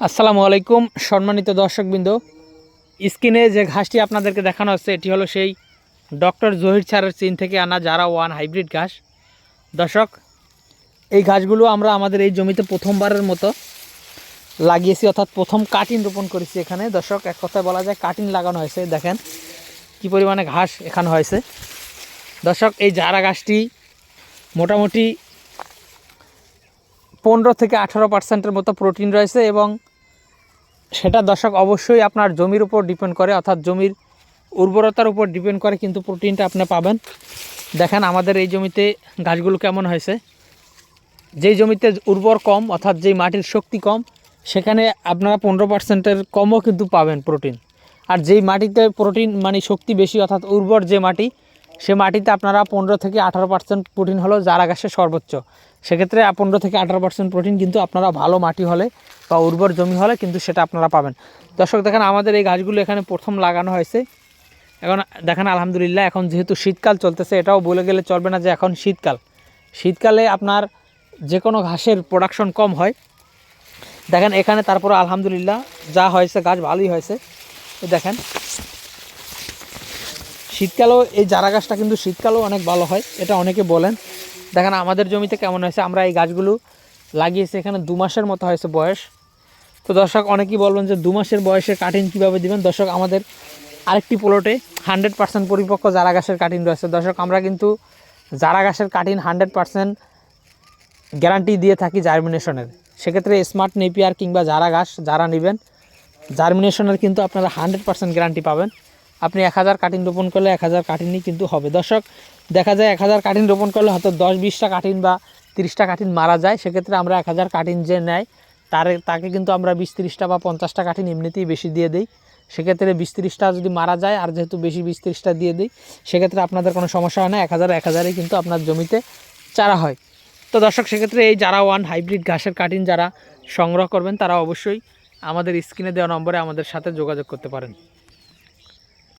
আসসালামু আলাইকুম, সম্মানিত দর্শকবৃন্দ। স্ক্রিনে যে ঘাসটি আপনাদেরকে দেখানো হচ্ছে, এটি হলো সেই ডক্টর জহির ছাড়ের চীন থেকে আনা যারা ওয়ান হাইব্রিড ঘাস। দর্শক, এই ঘাসগুলো আমরা আমাদের এই জমিতে প্রথমবারের মতো লাগিয়েছি, অর্থাৎ প্রথম কাটিং রোপণ করেছি এখানে। দর্শক, এক কথায় বলা যায় কাটিং লাগানো হয়েছে, দেখেন কি পরিমাণে ঘাস এখানে হয়েছে। দর্শক, এই জারা গাছটি মোটামুটি পনেরো থেকে আঠারো পার্সেন্টের মতো প্রোটিন রয়েছে এবং সেটা দর্শক অবশ্যই আপনার জমির উপর ডিপেন্ড করে, অর্থাৎ জমির উর্বরতার উপর ডিপেন্ড করে কিন্তু প্রোটিনটা আপনি পাবেন। দেখেন আমাদের এই জমিতে গাছগুলো কেমন হয়েছে। যেই জমিতে উর্বর কম, অর্থাৎ যেই মাটির শক্তি কম, সেখানে আপনারা পনেরো পার্সেন্টের কমও কিন্তু পাবেন প্রোটিন আর যেই মাটিতে প্রোটিন মানে শক্তি বেশি, অর্থাৎ উর্বর যে মাটি, সে মাটিতে আপনারা পনেরো থেকে আঠারো পার্সেন্ট প্রোটিন হলো জারা গাছের সর্বোচ্চ। সেক্ষেত্রে পনেরো থেকে আঠারো পার্সেন্ট প্রোটিন কিন্তু আপনারা ভালো মাটি হলে বা উর্বর জমি হলে কিন্তু সেটা আপনারা পাবেন। দর্শক, দেখেন আমাদের এই গাছগুলো এখানে প্রথম লাগানো হয়েছে। এখন দেখেন, আলহামদুলিল্লাহ, এখন যেহেতু শীতকাল চলতেছে, এটাও বলে গেলে চলবে না যে এখন শীতকাল। শীতকালে আপনার যে কোনো ঘাসের প্রোডাকশন কম হয়। দেখেন, এখানে তারপর আলহামদুলিল্লাহ যা হয়েছে, গাছ ভালোই হয়েছে। দেখেন, শীতকালেও এই চারা গাছটা কিন্তু শীতকালেও অনেক ভালো হয়, এটা অনেকে বলেন। দেখেন আমাদের জমিতে কেমন হয়েছে, আমরা এই গাছগুলো লাগিয়েছি, এখানে দু মাসের মতো হয়েছে বয়স। তো দর্শক, অনেকেই বলবেন যে দু মাসের বয়সে কাটিং কীভাবে দিবেন? দর্শক, আমাদের আরেকটি প্লটে হান্ড্রেড পার্সেন্ট পরিপক্ক জারা গাছের কাটিং রয়েছে। দর্শক, আমরা কিন্তু জারা গাছের কাটিং হান্ড্রেড পার্সেন্ট গ্যারান্টি দিয়ে থাকি জার্মিনেশনের সেক্ষেত্রে স্মার্ট নেপিয়ার কিংবা জারা গাছ, যারা নেবেন জার্মিনেশনের কিন্তু আপনারা হান্ড্রেড পার্সেন্ট গ্যারান্টি পাবেন। আপনি এক হাজার কাটিং রোপণ করলে এক হাজার কাটিংই কিন্তু হবে। দর্শক, দেখা যায় এক হাজার কাটিং রোপণ করলে হয়তো দশ বিশটা কাটিং বা তিরিশটা কাটিং মারা যায়। সেক্ষেত্রে আমরা এক হাজার কাটিং যে নেয় তার, তাকে কিন্তু আমরা বিশ তিরিশটা বা পঞ্চাশটা কাঠিন এমনিতেই বেশি দিয়ে দিই। সেক্ষেত্রে বিশ তিরিশটা যদি মারা যায়, আর যেহেতু বেশি বিশ তিরিশটা দিয়ে দিই, সেক্ষেত্রে আপনাদের কোনো সমস্যা হয় না। এক হাজার, এক হাজারে কিন্তু আপনার জমিতে চারা হয়। তো দর্শক, সেক্ষেত্রে এই যারা ওয়ান হাইব্রিড ঘাসের কাটিং যারা সংগ্রহ করবেন, তারা অবশ্যই আমাদের স্ক্রিনে দেওয়া নম্বরে আমাদের সাথে যোগাযোগ করতে পারেন।